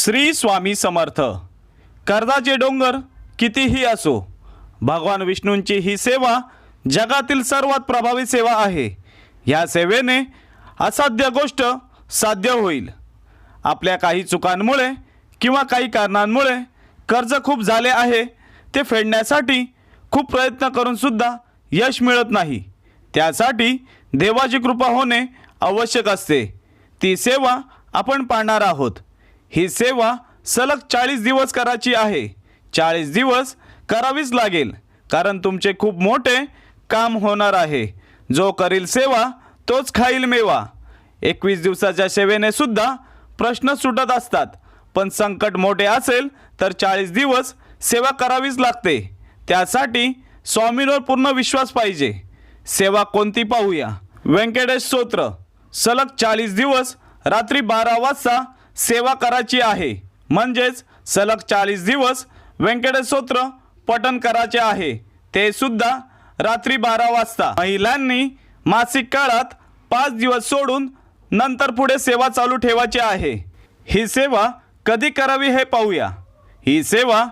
श्री स्वामी समर्थ. कर्जाचे डोंगर कितीही असो भगवान विष्णूंची ही सेवा जगातील सर्वात प्रभावी सेवा आहे. या सेवेने असाध्य गोष्ट साध्य होईल. आपल्या काही चुकांमुळे किंवा काही कारणांमुळे कर्ज खूप झाले आहे ते फेडण्यासाठी खूप प्रयत्न करूनसुद्धा यश मिळत नाही. त्यासाठी देवाची कृपा होणे आवश्यक असते. ती सेवा आपण पाळणार आहोत. ही सेवा सलग चाळीस दिवस करायची आहे. चाळीस दिवस करावीच लागेल कारण तुमचे खूप मोठे काम होणार आहे. जो करील सेवा तोच खाईल मेवा. एकवीस दिवसाच्या सेवेने सुद्धा प्रश्न सुटत असतात पण संकट मोठे असेल तर चाळीस दिवस सेवा करावीच लागते. त्यासाठी स्वामींवर पूर्ण विश्वास पाहिजे. सेवा कोणती पाहूया. व्यंकटेश स्तोत्र. सलग चाळीस दिवस रात्री बारा वाजता सेवा करायची आहे. म्हणजेच सलग चाळीस दिवस व्यंकटेस्तोत्र पठण करायचे आहे. ते सुद्धा रात्री बारा वाजता. महिलांनी मासिक काळात पाच दिवस सोडून नंतर पुढे सेवा चालू ठेवायची आहे. ही सेवा कधी करावी हे पाहूया. ही सेवा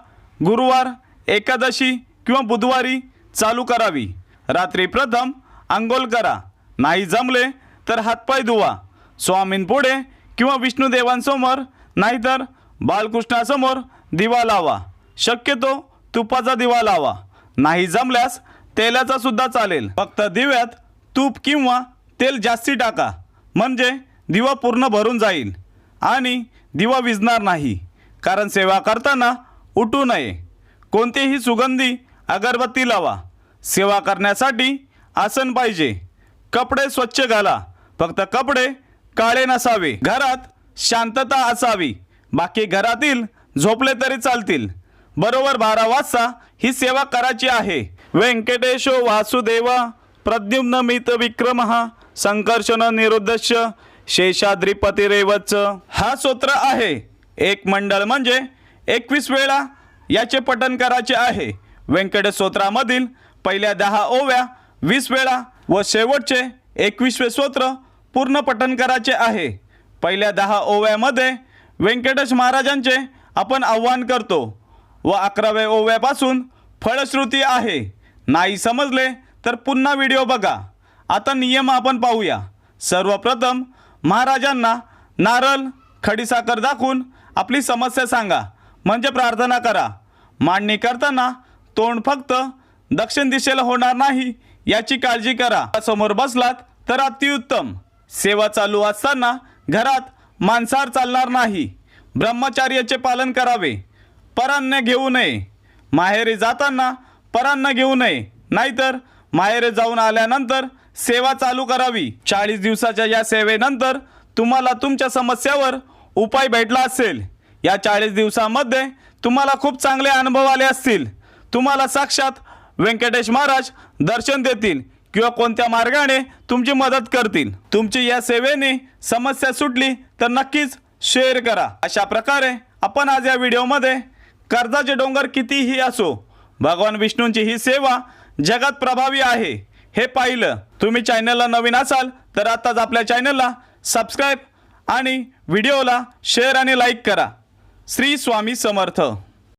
गुरुवार एकादशी किंवा बुधवारी चालू करावी. रात्री प्रथम आंघोळ करा. नाही जमले तर हातपाय धुवा. स्वामींपुढे किंवा विष्णुदेवांसमोर नाहीतर बालकृष्णासमोर दिवा लावा. शक्यतो तुपाचा दिवा लावा. नाही जमल्यास तेलाचा सुद्धा चालेल. फक्त दिव्यात तूप किंवा तेल जास्ती टाका. म्हणजे दिवा पूर्ण भरून जाईल. आणि दिवा विजणार नाही. कारण सेवा करताना उठू नये. कोणतीही सुगंधी अगरबत्ती लावा. सेवा करण्यासाठी आसन पाहिजे. कपडे स्वच्छ घाला. फक्त कपडे काळे नसावे. घरात शांतता असावी. बाकी घरातील झोपले तरी चालतील. बरोबर बारा वाजता ही सेवा करायची आहे. व्यंकटेशो वासुदेवा प्रद्युम्न मित विक्रम संकर्षण निरुद्धश शेषाद्रिपतिरेवच हा सूत्र आहे. एक मंडळ म्हणजे एकवीस वेळा याचे पठन करायचे आहे. व्यंकटेश स्तोत्रामधील पहिल्या दहा ओव्या वीस वेळा व शेवटचे एकवीसवे स्तोत्र पूर्ण पठण करायचे आहे. पहिल्या दहा ओव्यामध्ये व्यंकटेश महाराजांचे आपण आव्हान करतो व अकराव्या ओव्यापासून फळश्रुती आहे. नाही समजले तर पुन्हा व्हिडिओ बघा. आता नियम आपण पाहूया. सर्वप्रथम महाराजांना नारळ खडीसाखर दाखवून आपली समस्या सांगा. म्हणजे प्रार्थना करा. मांडणी करताना तोंड फक्त दक्षिण दिशेला होणार नाही याची काळजी करा. समोर बसलात तर अतिउत्तम. सेवा चालू असताना घरात मांसाहार चालणार नाही. ब्रह्मचार्याचे पालन करावे. परान्न घेऊ नये. माहेरी जाताना परान्न घेऊ नये. नाहीतर माहेरी जाऊन आल्यानंतर सेवा चालू करावी. चाळीस दिवसाच्या या सेवेनंतर तुम्हाला तुमच्या समस्यावर उपाय भेटला असेल. या चाळीस दिवसामध्ये तुम्हाला खूप चांगले अनुभव आले असतील. तुम्हाला साक्षात व्यंकटेश महाराज दर्शन देतील. किंवा कोणत्या मार्गाने तुमची मदत करतील तुमची या सेवेने समस्या सुटली तर नक्कीच शेअर करा. अशा प्रकारे आपण आज या व्हिडिओमध्ये कर्जाचे डोंगर कितीही असो भगवान विष्णूंची ही सेवा जगात प्रभावी आहे हे पाहिलं. तुम्ही चॅनलला नवीन असाल तर आताच आपल्या चॅनलला सबस्क्राईब आणि व्हिडिओला शेअर आणि लाईक करा. श्री स्वामी समर्थ.